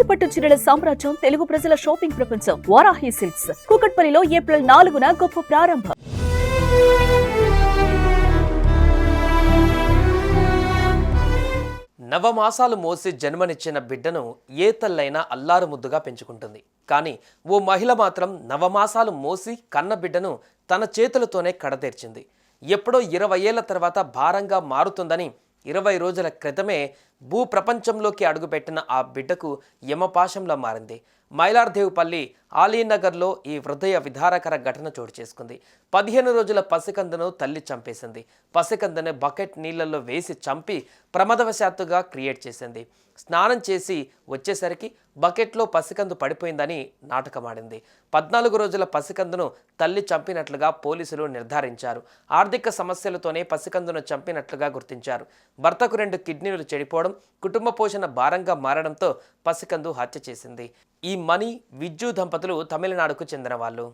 కంచిపట్టు చీరల సామ్రాజ్యం తెలుగు ప్రజల షాపింగ్ ప్రపంచం వారాహి సిల్క్స్. కూకట్పల్లిలో ఏప్రిల్ నాలుగున గొప్ప ప్రారంభం. నవమాసాలు మోసి జన్మనిచ్చిన బిడ్డను ఏ తల్లైనా అల్లారు ముద్దుగా పెంచుకుంటుంది. కానీ ఓ మహిళ మాత్రం నవమాసాలు మోసి కన్న బిడ్డను తన చేతులతోనే కడతీర్చింది. ఎప్పుడో ఇరవై ఏళ్ళ తర్వాత భారంగా మారుతుందని ఇరవై రోజుల క్రితమే భూ ప్రపంచంలోకి అడుగుపెట్టిన ఆ బిడ్డకు యమపాశంలా మారింది. మైలార్దేవుపల్లి ఆలీనగర్లో ఈ హృదయ విధారకర ఘటన చోటు చేసుకుంది. పదిహేను రోజుల పసికందును తల్లి చంపేసింది. పసికందుని బకెట్ నీళ్ళలో వేసి చంపి ప్రమాదవశాత్తుగా క్రియేట్ చేసింది. స్నానం చేసి వచ్చేసరికి బకెట్లో పసికందు పడిపోయిందని నాటకమాడింది. పద్నాలుగు రోజుల పసికందును తల్లి చంపినట్లుగా పోలీసులు నిర్ధారించారు. ఆర్థిక సమస్యలతోనే పసికందును చంపినట్లుగా గుర్తించారు. భర్తకు రెండు కిడ్నీలు చెడిపోవడం కుటుంబ పోషణ భారంగా మారడంతో పసికందు హత్య చేసింది. ఈ మణి విజ్జు దంపతులు తమిళనాడుకు చెందిన వాళ్ళు.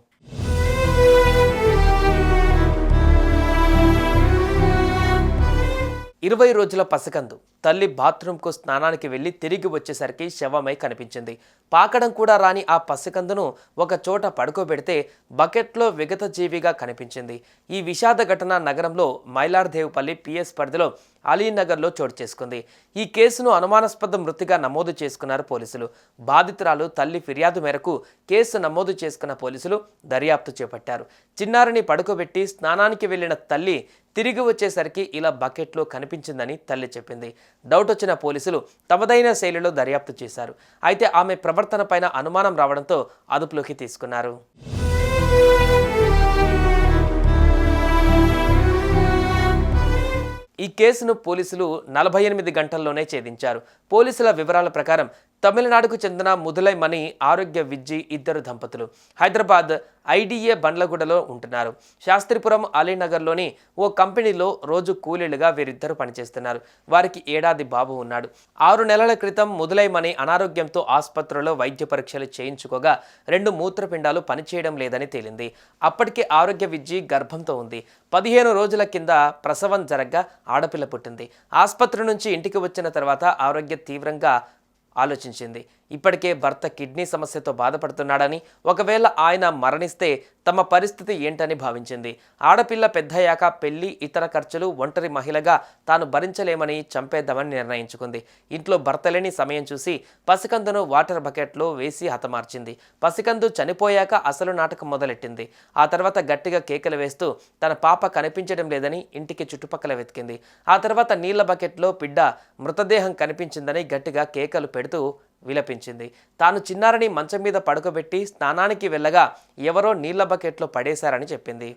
ఇరవై రోజుల పసికందు. తల్లి బాత్రూంకు స్నానానికి వెళ్ళి తిరిగి వచ్చేసరికి శవమై కనిపించింది. పాకడం కూడా రాని ఆ పసికందును ఒక చోట పడుకోబెడితే బకెట్లో విగత జీవిగా కనిపించింది. ఈ విషాద ఘటన నగరంలో మైలార్దేవుపల్లి పిఎస్ పరిధిలో అలీనగర్లో చోటు చేసుకుంది. ఈ కేసును అనుమానాస్పద మృతిగా నమోదు చేసుకున్నారు పోలీసులు. బాధితురాలు తల్లి ఫిర్యాదు మేరకు కేసు నమోదు చేసుకున్న పోలీసులు దర్యాప్తు చేపట్టారు. చిన్నారిని పడుకోబెట్టి స్నానానికి వెళ్ళిన తల్లి తిరిగి వచ్చేసరికి ఇలా బకెట్లో కనిపించిందని తల్లి చెప్పింది. డౌట్ వచ్చిన పోలీసులు తమదైన శైలిలో దర్యాప్తు చేశారు. అయితే ఆమె ప్రవర్తనపైన అనుమానం రావడంతో అదుపులోకి తీసుకున్నారు. ఈ కేసును పోలీసులు నలభై ఎనిమిది గంటల్లోనే ఛేదించారు. పోలీసుల వివరాల ప్రకారం తమిళనాడుకు చెందిన ముదులై మణి ఆరోగ్య విజ్జి ఇద్దరు దంపతులు. హైదరాబాద్ ఐడిఏ బండ్లగూడలో ఉంటున్నారు. శాస్త్రిపురం అలీనగర్లోని ఓ కంపెనీలో రోజు కూలీలుగా వీరిద్దరు పనిచేస్తున్నారు. వారికి ఏడాది బాబు ఉన్నాడు. ఆరు నెలల క్రితం ముదులై మణి అనారోగ్యంతో ఆసుపత్రిలో వైద్య పరీక్షలు చేయించుకోగా రెండు మూత్రపిండాలు పనిచేయడం లేదని తేలింది. అప్పటికే ఆరోగ్య విజ్జి గర్భంతో ఉంది. పదిహేను రోజుల కింద ప్రసవం జరగ్గా ఆడపిల్ల పుట్టింది. ఆసుపత్రి నుంచి ఇంటికి వచ్చిన తర్వాత ఆరోగ్య తీవ్రంగా ఆలోచించింది. ఇప్పటికే భర్త కిడ్నీ సమస్యతో బాధపడుతున్నాడని ఒకవేళ ఆయన మరణిస్తే తమ పరిస్థితి ఏంటని భావించింది. ఆడపిల్ల పెద్దయ్యాక పెళ్ళి ఇతర ఖర్చులు ఒంటరి మహిళగా తాను భరించలేమని చంపేద్దామని నిర్ణయించుకుంది. ఇంట్లో భర్త లేని సమయం చూసి పసికందును వాటర్ బకెట్లో వేసి హతమార్చింది. పసికందు చనిపోయాక అసలు నాటకం మొదలెట్టింది. ఆ తర్వాత గట్టిగా కేకలు వేస్తూ తన పాప కనిపించడం లేదని ఇంటికి చుట్టుపక్కల వెతికింది. ఆ తర్వాత నీళ్ళ బకెట్లో బిడ్డ మృతదేహం కనిపించిందని గట్టిగా కేకలు పెడుతూ విలపించింది. తాను చిన్నారని మంచం మీద పడుకోబెట్టి స్నానానికి వెళ్ళగా ఎవరో నీళ్ళ బకెట్లో పడేశారని చెప్పింది.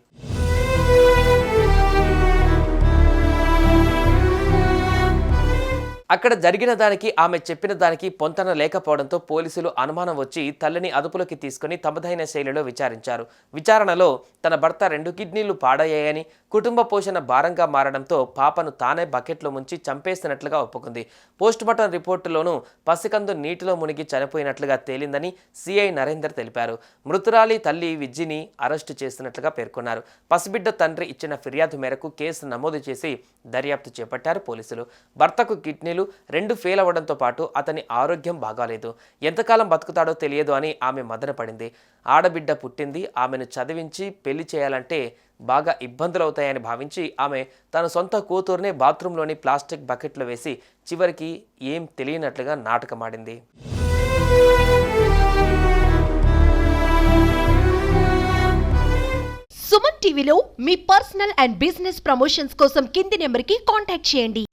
అక్కడ జరిగిన దానికి ఆమె చెప్పిన దానికి పొంతన లేకపోవడంతో పోలీసులు అనుమానం వచ్చి తల్లిని అదుపులోకి తీసుకుని తమదైన శైలిలో విచారించారు. విచారణలో తన భర్త రెండు కిడ్నీలు పాడయ్యాయని కుటుంబ పోషణ భారంగా మారడంతో పాపను తానే బకెట్లో ముంచి చంపేసినట్లుగా ఒప్పుకుంది. పోస్టుమార్టం రిపోర్టులోనూ పసికందు నీటిలో మునిగి చనిపోయినట్లుగా తేలిందని సిఐ నరేందర్ తెలిపారు. మృతురాలి తల్లి విజ్జిని అరెస్టు చేసినట్లుగా పేర్కొన్నారు. పసిబిడ్డ తండ్రి ఇచ్చిన ఫిర్యాదు మేరకు కేసు నమోదు చేసి దర్యాప్తు చేపట్టారు పోలీసులు. భర్తకు కిడ్నీలు రెండు ఫెయిల్ అవ్వడంతో పాటు అతని ఆరోగ్యం బాగాలేదు. ఎంతకాలం బతుకుతాడో తెలియదు అని ఆమె మదనపడింది ఆడబిడ్డ పుట్టింది ఆమెను చదివించి పెళ్ళి చేయాలంటే బాగా ఇబ్బందులు అవుతాయని భావించి ఆమె తన సొంత కూతురునే బాత్రూంలోని ప్లాస్టిక్ బకెట్లో వేసి చివరికి ఏం తెలియనట్లుగా నాటకమాడింది. సుమన్ టీవీలో మీ పర్సనల్ అండ్ బిజినెస్ ప్రమోషన్స్ కోసం కింది నెంబర్కి కాంటాక్ట్ చేయండి.